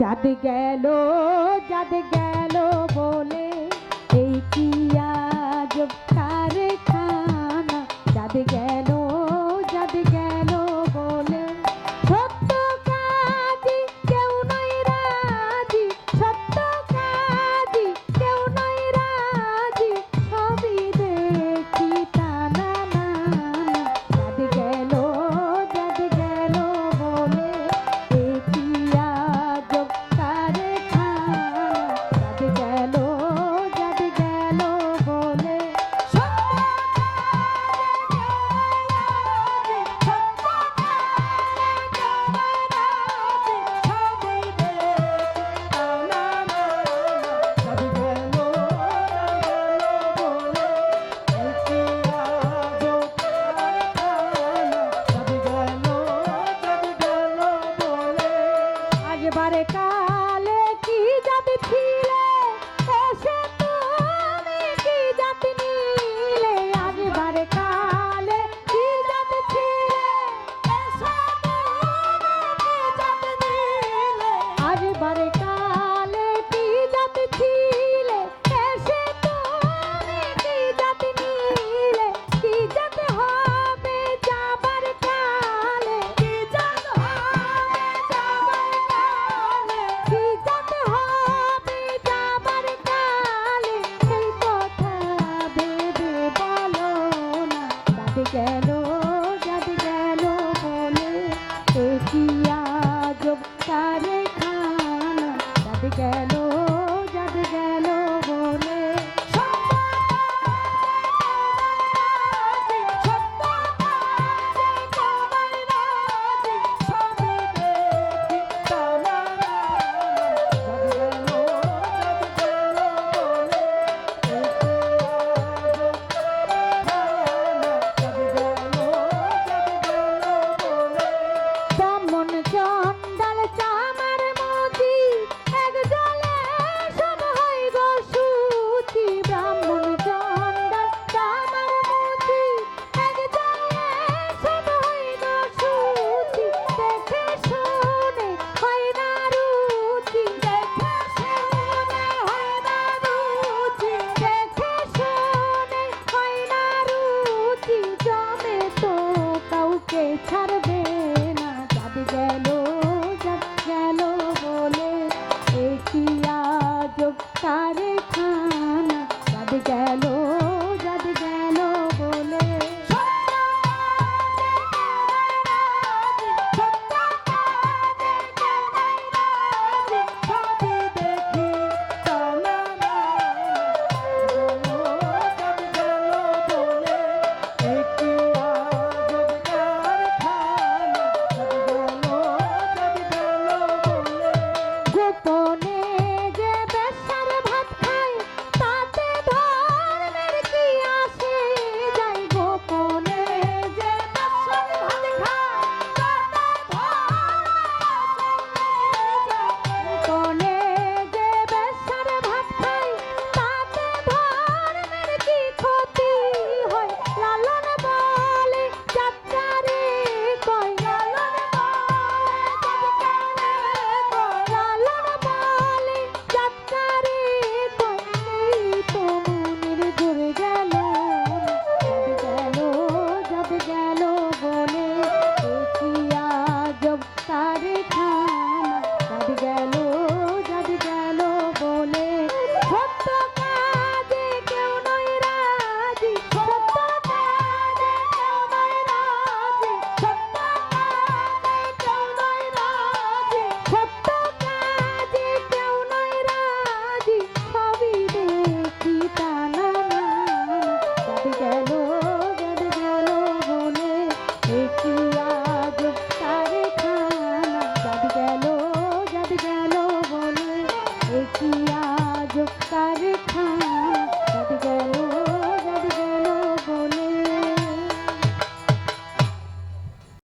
যাদ গেল যাদ গেল। এবারে কালে কি যাবি ফিরে এসে গেল যাদ গেল বলে এটি আজব তারে খানা। যাদ গেল खुदा যুক্তার খান।